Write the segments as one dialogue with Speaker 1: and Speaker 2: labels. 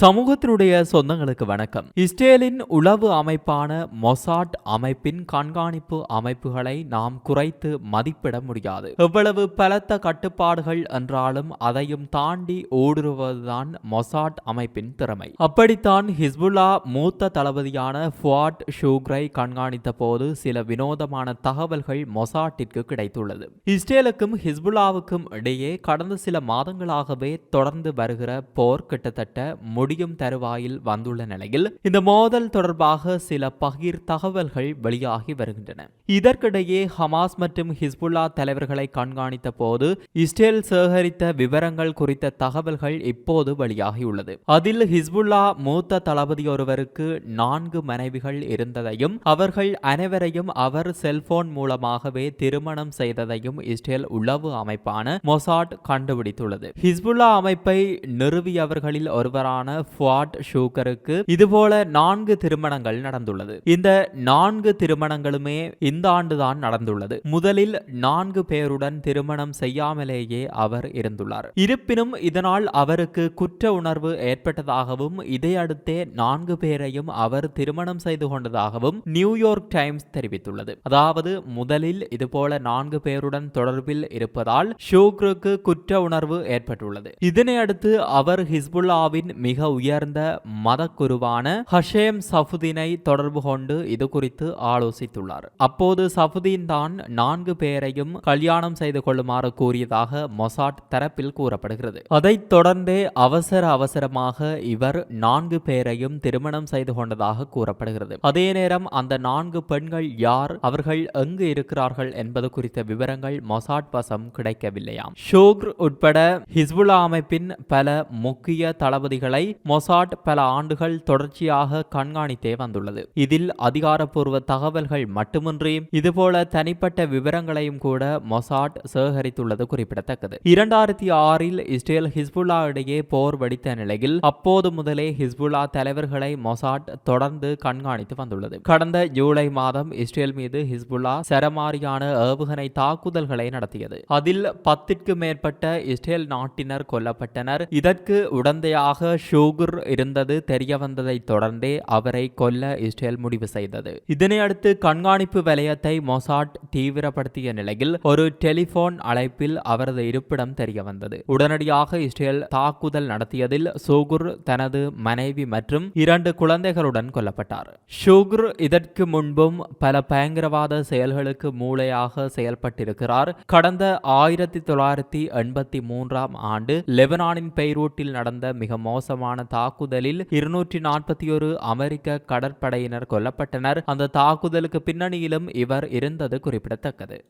Speaker 1: சமூகத்தினுடைய சொந்தங்களுக்கு வணக்கம். இஸ்ரேலின் உளவு அமைப்பான மொசாட் அமைப்பின் கண்காணிப்பு அமைப்புகளை நாம் குறைத்து மதிப்பிட முடியாது. எவ்வளவு பலத்த கட்டுப்பாடுகள் என்றாலும் அதையும் தாண்டி ஊடுருவதுதான் மொசாட் அமைப்பின் திறமை. அப்படித்தான் ஹிஸ்புல்லா மூத்த தளபதியான ஃபுவாட் ஷூக்ரை கண்காணித்த போது சில வினோதமான தகவல்கள் மொசாட்டிற்கு கிடைத்துள்ளது. இஸ்ரேலுக்கும் ஹிஸ்புல்லாவுக்கும் இடையே கடந்த சில மாதங்களாகவே தொடர்ந்து வருகிற போர் கிட்டத்தட்ட முடியும் தருவாயில் வந்துள்ள நிலையில் இந்த மோதல் தொடர்பாக சில பகிர் தகவல்கள் வெளியாகி வருகின்றன. இதற்கிடையே ஹமாஸ் மற்றும் ஹிஸ்புல்லா தலைவர்களை கண்காணித்த போது இஸ்ரேல் சேகரித்த விவரங்கள் குறித்த தகவல்கள் இப்போது வெளியாகியுள்ளது. அதில் ஹிஸ்புல்லா மூத்த தளபதி ஒருவருக்கு நான்கு மனைவிகள் இருந்ததையும் அவர்கள் அனைவரையும் அவர் செல்போன் மூலமாகவே திருமணம் செய்ததையும் இஸ்ரேல் உளவு அமைப்பான மொசாட் கண்டுபிடித்துள்ளது. ஹிஸ்புல்லா அமைப்பை நிறுவியவர்களில் ஒருவரான ஃபுவாட் ஷூக்கருக்கு இதுபோல நான்கு திருமணங்கள் நடந்துள்ளது. இந்த நான்கு திருமணங்களுமே இந்த ஆண்டுதான் நடந்துள்ளது. முதலில் நான்கு பேருடன் திருமணம் செய்யாமலேயே அவர் இருந்துள்ளார். இருப்பினும் இதனால் அவருக்கு குற்ற உணர்வு ஏற்பட்டதாகவும் இதையடுத்தே நான்கு பேரையும் அவர் திருமணம் செய்து கொண்டதாகவும் நியூயார்க் டைம்ஸ் தெரிவித்துள்ளது. அதாவது முதலில் இதுபோல நான்கு பேருடன் தொடர்பில் இருப்பதால் ஷூக்ருக்கு குற்ற உணர்வு ஏற்பட்டுள்ளது. இதனை அடுத்து அவர் ஹிஸ்புல்லாவின் மிக உயர்ந்த மதக்குருவான ஹஷேம் சஃபுதீனை தொடர்பு கொண்டு இது குறித்து ஆலோசித்துள்ளார். அப்போது சஃபுதீன் தான் நான்கு பேரையும் கல்யாணம் செய்து கொள்ளுமாறு கூறியதாக மொசாட் தரப்பில் கூறப்படுகிறது. அதைத் தொடர்ந்தே அவசர அவசரமாக இவர் நான்கு பேரையும் திருமணம் செய்து கொண்டதாக கூறப்படுகிறது. அதே நேரம் அந்த நான்கு பெண்கள் யார் அவர்கள் எங்கு இருக்கிறார்கள் என்பது குறித்த விவரங்கள் மொசாட் வசம் கிடைக்கவில்லையாம். ஷோக்ர் உட்பட ஹிஸ்புல்லா அமைப்பின் பல முக்கிய தளபதிகளை மொசாட் பல ஆண்டுகள் தொடர்ச்சியாக கண்காணித்தே வந்துள்ளது. இதில் அதிகாரப்பூர்வ தகவல்கள் மட்டுமின்றி இதுபோல தனிப்பட்ட விவரங்களையும் கூட மொசாட் சேகரித்துள்ளது குறிப்பிடத்தக்கது. இரண்டாயிரத்தி ஆறில் இஸ்ரேல் ஹிஸ்புல்லா இடையே போர் வெடித்த நிலையில் அப்போது முதலே ஹிஸ்புல்லா தலைவர்களை மொசாட் தொடர்ந்து கண்காணித்து வந்துள்ளது. கடந்த ஜூலை மாதம் இஸ்ரேல் மீது ஹிஸ்புல்லா சரமாரியான ஏவுகணை தாக்குதல்களை நடத்தியது. அதில் பத்திற்கு மேற்பட்ட இஸ்ரேல் நாட்டினர் கொல்லப்பட்டனர். இதற்கு உடந்தையாக ஷூ ஷூகுர் இருந்தது தெரிய வந்ததை தொடர்ந்தே அவரை கொல்ல இஸ்ரேல் முடிவு செய்தது. இதனை அடுத்து கண்காணிப்பு வலயத்தை மொசாட் தீவிரப்படுத்திய நிலையில் ஒரு டெலிபோன் அழைப்பில் அவரது இருப்பிடம் தெரிய வந்தது. உடனடியாக இஸ்ரேல் தாக்குதல் நடத்தியதில் சூகுர் தனது மனைவி மற்றும் இரண்டு குழந்தைகளுடன் கொல்லப்பட்டார். ஷோகுர் இதற்கு முன்பும் பல பயங்கரவாத செயல்களுக்கு மூளையாக செயல்பட்டிருக்கிறார். கடந்த ஆயிரத்தி தொள்ளாயிரத்தி எண்பத்தி மூன்றாம் ஆண்டு லெபனானின் பெய்ரூட்டில் நடந்த மிக மோசமான தாக்குதலில் இருநூற்றி நாற்பத்தி ஒரு அமெரிக்க கடற்படையினர் கொல்லப்பட்டனர். அந்த தாக்குதலுக்கு பின்னணியிலும் இவர் இருந்தது குறிப்பிடத்தக்கது.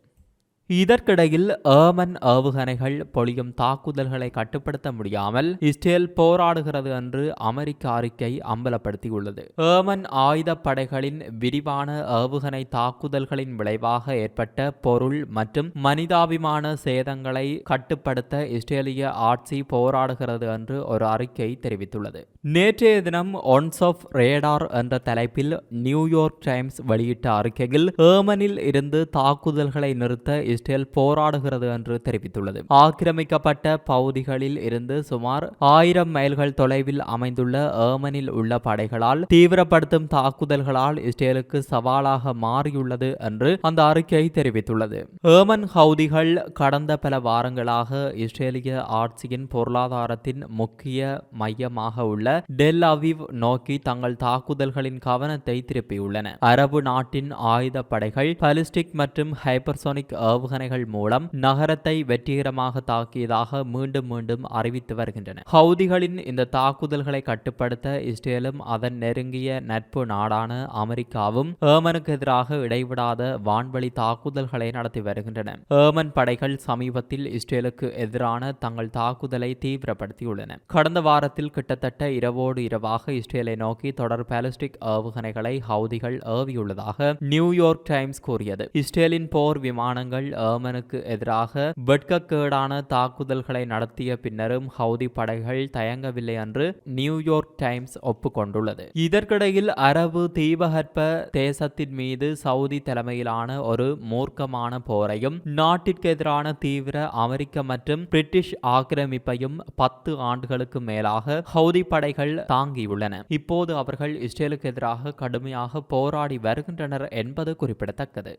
Speaker 1: இதற்கிடையில் ஏமன் ஏவுகணைகள் பொழியும் தாக்குதல்களை கட்டுப்படுத்த முடியாமல் இஸ்ரேல் போராடுகிறது என்று அமெரிக்க அறிக்கை அம்பலப்படுத்தியுள்ளது. ஏமன் ஆயுத படைகளின் விரிவான ஏவுகணை தாக்குதல்களின் விளைவாக ஏற்பட்ட பொருள் மற்றும் மனிதாபிமான சேதங்களை கட்டுப்படுத்த இஸ்ரேலிய ஆட்சி போராடுகிறது என்று ஒரு அறிக்கை தெரிவித்துள்ளது. நேற்றைய தினம் ஒன்ஸ் ஆஃப் ரேடார் என்ற தலைப்பில் நியூயார்க் டைம்ஸ் வெளியிட்ட அறிக்கையில் ஏமனில் இருந்து தாக்குதல்களை நிறுத்த இஸ்ரேல் போராடுகிறது என்று தெரிவித்துள்ளது. ஆக்கிரமிக்கப்பட்ட பகுதிகளில் இருந்து சுமார் ஆயிரம் மைல்கள் தொலைவில் அமைந்துள்ள ஏமனில் உள்ள படைகளால் தீவிரப்படுத்தும் தாக்குதல்களால் இஸ்ரேலுக்கு சவாலாக மாறியுள்ளது என்று அந்த அறிக்கை தெரிவித்துள்ளது. ஏமன் ஹவுதிகள் கடந்த பல வாரங்களாக இஸ்ரேலிய ஆட்சியின் பொருளாதாரத்தின் முக்கிய மையமாக உள்ள டெல் அவிவ் நோக்கி தங்கள் தாக்குதல்களின் கவனத்தை திருப்பியுள்ளன. அரபு நாட்டின் ஆயுத படைகள் பலிஸ்டிக் மற்றும் ஹைப்பர்சோனிக் ஏவுகணைகள் மூலம் நகரத்தை வெற்றிகரமாக தாக்கியதாக மீண்டும் மீண்டும் அறிவித்து வருகின்றன. ஹவுதிகளின் இந்த தாக்குதல்களை கட்டுப்படுத்த இஸ்ரேலும் அதன் நெருங்கிய நட்பு நாடான அமெரிக்காவும் ஏமனுக்கு எதிராக இடைவிடாத வான்வழி தாக்குதல்களை நடத்தி வருகின்றன. ஏமன் படைகள் சமீபத்தில் இஸ்ரேலுக்கு எதிரான தங்கள் தாக்குதலை தீவிரப்படுத்தியுள்ளன. கடந்த வாரத்தில் கிட்டத்தட்ட இரவோடு இரவாக இஸ்ரேலை நோக்கி தொடர் பாலிஸ்டிக் ஏவுகணைகளை ஹவுதிகள் ஏவியுள்ளதாக நியூயார்க் டைம்ஸ் கூறியது. இஸ்ரேலின் போர் விமானங்கள் ஏமனுக்கு எதிராக வெட்கக்கேடான தாக்குதல்களை நடத்திய பின்னரும் ஹவுதி படைகள் தயங்கவில்லை என்று நியூயார்க் டைம்ஸ் ஒப்புக்கொண்டுள்ளது. இதற்கிடையில் அரபு தீபகற்ப தேசத்தின் மீது சவுதி தலைமையிலான ஒரு மூர்க்கமான போரையும் நாட்டிற்கு எதிரான தீவிர அமெரிக்க மற்றும் பிரிட்டிஷ் ஆக்கிரமிப்பையும் பத்து ஆண்டுகளுக்கு மேலாக ஹவுதி படைகள் தாங்கியுள்ளன. இப்போது அவர்கள் இஸ்ரேலுக்கு எதிராக கடுமையாக போராடி வருகின்றனர் என்பது குறிப்பிடத்தக்கது.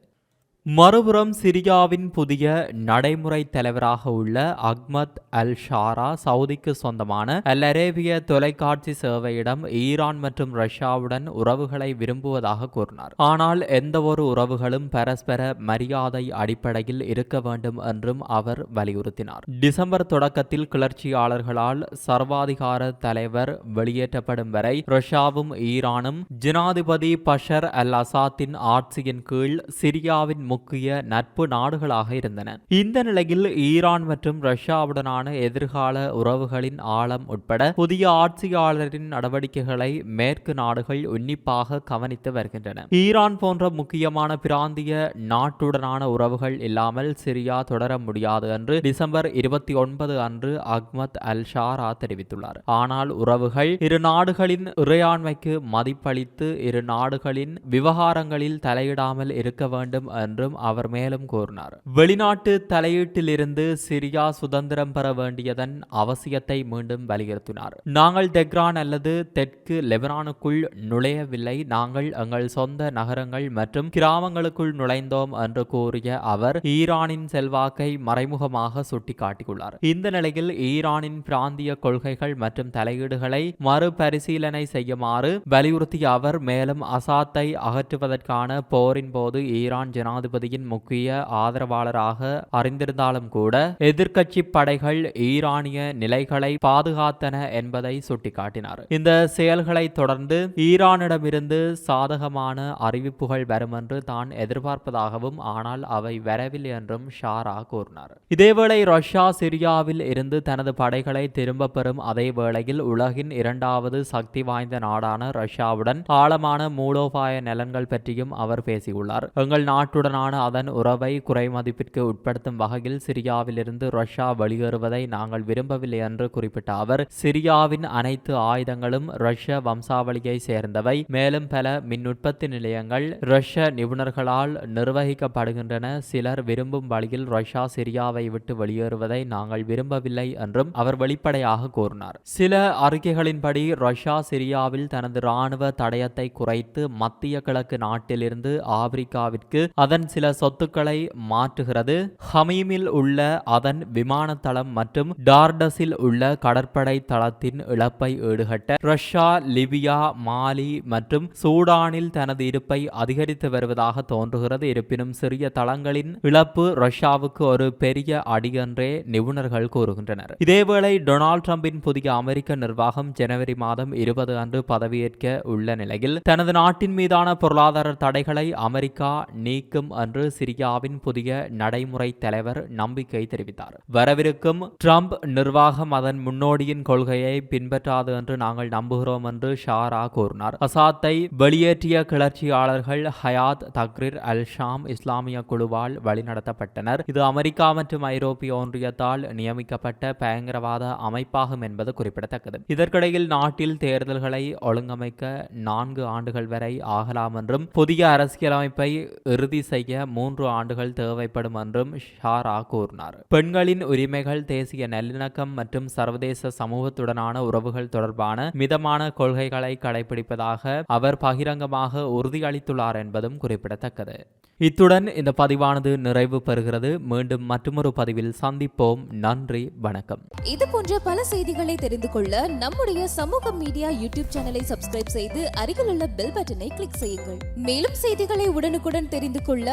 Speaker 1: மறுபுறம் சிரியாவின் புதிய நடைமுறை தலைவராக உள்ள அக்மத் அல் ஷாரா சவுதிக்கு சொந்தமான அல் அரேபிய தொலைக்காட்சி சேவையிடம் ஈரான் மற்றும் ரஷ்யாவுடன் உறவுகளை விரும்புவதாக கூறினார். ஆனால் எந்தவொரு உறவுகளும் பரஸ்பர மரியாதை அடிப்படையில் இருக்க வேண்டும் என்றும் அவர் வலியுறுத்தினார். டிசம்பர் தொடக்கத்தில் கிளர்ச்சியாளர்களால் சர்வாதிகார தலைவர் வெளியேற்றப்படும் வரை ரஷ்யாவும் ஈரானும் ஜனாதிபதி பஷர் அல் அசாத்தின் ஆட்சியின் கீழ் சிரியாவின் முக்கிய நட்பு நாடுகளாக இருந்தன. இந்த நிலையில் ஈரான் மற்றும் ரஷ்யாவுடனான எதிர்கால உறவுகளின் ஆழம் உட்பட புதிய ஆட்சியாளரின் நடவடிக்கைகளை மேற்கு நாடுகள் உன்னிப்பாக கவனித்து வருகின்றன. ஈரான் போன்ற முக்கியமான பிராந்திய நாட்டுடனான உறவுகள் இல்லாமல் சிரியா தொடர முடியாது என்று டிசம்பர் இருபத்தி ஒன்பது அன்று அக்மத் அல் ஷாரா தெரிவித்துள்ளார். ஆனால் உறவுகள் இரு நாடுகளின் இறையாண்மைக்கு மதிப்பளித்து இரு நாடுகளின் விவகாரங்களில் தலையிடாமல் இருக்க வேண்டும் என்று என்றும் அவர் மேலும் கூறினார். வெளிநாட்டு தலையீட்டிலிருந்து சிரியா சுதந்திரம் பெற வேண்டியதன் அவசியத்தை மீண்டும் வலியுறுத்தினார். நாங்கள் தெக்ரான் அல்லது தெற்கு லெபனானுக்குள் நுழையவில்லை. நாங்கள் எங்கள் சொந்த நகரங்கள் மற்றும் கிராமங்களுக்குள் நுழைந்தோம் என்று கூறிய அவர் ஈரானின் செல்வாக்கை மறைமுகமாக சுட்டிக்காட்டியுள்ளார். இந்த நிலையில் ஈரானின் பிராந்திய கொள்கைகள் மற்றும் தலையீடுகளை மறுபரிசீலனை செய்யுமாறு வலியுறுத்திய அவர் மேலும் அசாத்தை அகற்றுவதற்கான போரின் போது ஈரான் ஜனாதிபதி ஜனாதிபதியின் முக்கிய ஆதரவாளராக அறிந்திருந்தாலும் கூட எதிர்க்கட்சி படைகள் ஈரானிய நிலைகளை பாதுகாத்தன என்பதை சுட்டிக்காட்டினார். இந்த செயல்களை தொடர்ந்து ஈரானிடமிருந்து சாதகமான அறிவிப்புகள் வரும் என்று தான் எதிர்பார்ப்பதாகவும் ஆனால் அவை வரவில்லை என்றும் ஷாரா கூறினார். இதேவேளை ரஷ்யா சிரியாவில் இருந்து தனது படைகளை திரும்ப பெறும் அதே வேளையில் உலகின் இரண்டாவது சக்தி வாய்ந்த நாடான ரஷ்யாவுடன் ஆழமான மூலோபாய நலன்கள் பற்றியும் அவர் பேசியுள்ளார். எங்கள் நாட்டுடனான உடனான அதன் உறவை குறைமதிப்பிற்கு உட்படுத்தும் வகையில் சிரியாவிலிருந்து ரஷ்யா வெளியேறுவதை நாங்கள் விரும்பவில்லை என்று குறிப்பிட்ட அவர் சிரியாவின் அனைத்து ஆயுதங்களும் ரஷ்ய வம்சாவளியை சேர்ந்தவை. மேலும் பல மின் உற்பத்தி நிலையங்கள் ரஷ்ய நிபுணர்களால் நிர்வகிக்கப்படுகின்றன. சிலர் விரும்பும் வழியில் ரஷ்யா சிரியாவை விட்டு வெளியேறுவதை நாங்கள் விரும்பவில்லை என்றும் அவர் வெளிப்படையாக கூறினார். சில அறிக்கைகளின்படி ரஷ்யா சிரியாவில் தனது இராணுவ தடயத்தை குறைத்து மத்திய கிழக்கு நாட்டிலிருந்து ஆப்பிரிக்காவிற்கு அதன் சில சொத்துக்களை மாற்றுகிறது. ஹமீமில் உள்ள அதன் விமான தளம் மற்றும் டார்டஸில் உள்ள கடற்படை தளத்தின் இழப்பை ஈடுகட்ட ரஷ்யா லிபியா மாலி மற்றும் சூடானில் தனது இருப்பை அதிகரித்து வருவதாக தோன்றுகிறது. இருப்பினும் சிறிய தளங்களின் இழப்பு ரஷ்யாவுக்கு ஒரு பெரிய அடி என்றே நிபுணர்கள் கூறுகின்றனர். இதேவேளை டொனால்ட் டிரம்பின் புதிய அமெரிக்க நிர்வாகம் ஜனவரி மாதம் இருபது அன்று பதவியேற்க உள்ள நிலையில் தனது நாட்டின் மீதான பொருளாதார தடைகளை அமெரிக்கா நீக்கும் அன்று சிரியாவின் புதிய நடைமுறை தலைவர் நம்பிக்கை தெரிவித்தார். வரவிருக்கும் ட்ரம்ப் நிர்வாகம் அதன் முன்னோடியின் கொள்கையை பின்பற்றாது என்று நாங்கள் நம்புகிறோம் என்று ஷாரா கூறினார். அசாத்தை வெளியேற்றிய கிளர்ச்சியாளர்கள் ஹயாத் தக்ரிர் அல் ஷாம் இஸ்லாமிய குழுவால் வழிநடத்தப்பட்டனர். இது அமெரிக்கா மற்றும் ஐரோப்பிய ஒன்றியத்தால் நியமிக்கப்பட்ட பயங்கரவாத அமைப்பாகும் என்பது குறிப்பிடத்தக்கது. இதற்கிடையில் நாட்டில் தேர்தல்களை ஒழுங்கமைக்க நான்கு ஆண்டுகள் வரை ஆகலாம் என்றும் புதிய அரசியலமைப்பை இறுதி செய்ய மூன்று ஆண்டுகள் தேவைப்படும் என்றும் ஷாரா கூறினார். பெண்களின் உரிமைகள் தேசிய நல்லிணக்கம் மற்றும் சர்வதேச சமூகத்துடனான உறவுகள் தொடர்பான மிதமான கொள்கைகளை கடைபிடிப்பதாக அவர் பகிரங்கமாக உறுதியளித்துள்ளார் என்பதும் குறிப்பிடத்தக்கது. இத்துடன் இந்த பதிவானது நிறைவு பெறுகிறது. மீண்டும் மற்றொரு பதிவில் சந்திப்போம். நன்றி வணக்கம்.
Speaker 2: இது போன்ற பல செய்திகளை தெரிந்து கொள்ள நம்முடைய சமூக மீடியா யூடியூப் சேனலை சப்ஸ்கிரைப் செய்து அருகில் உள்ள பெல் பட்டனை கிளிக் செய்யுங்கள். மேலும் செய்திகளை உடனுக்குடன் தெரிந்து கொள்ள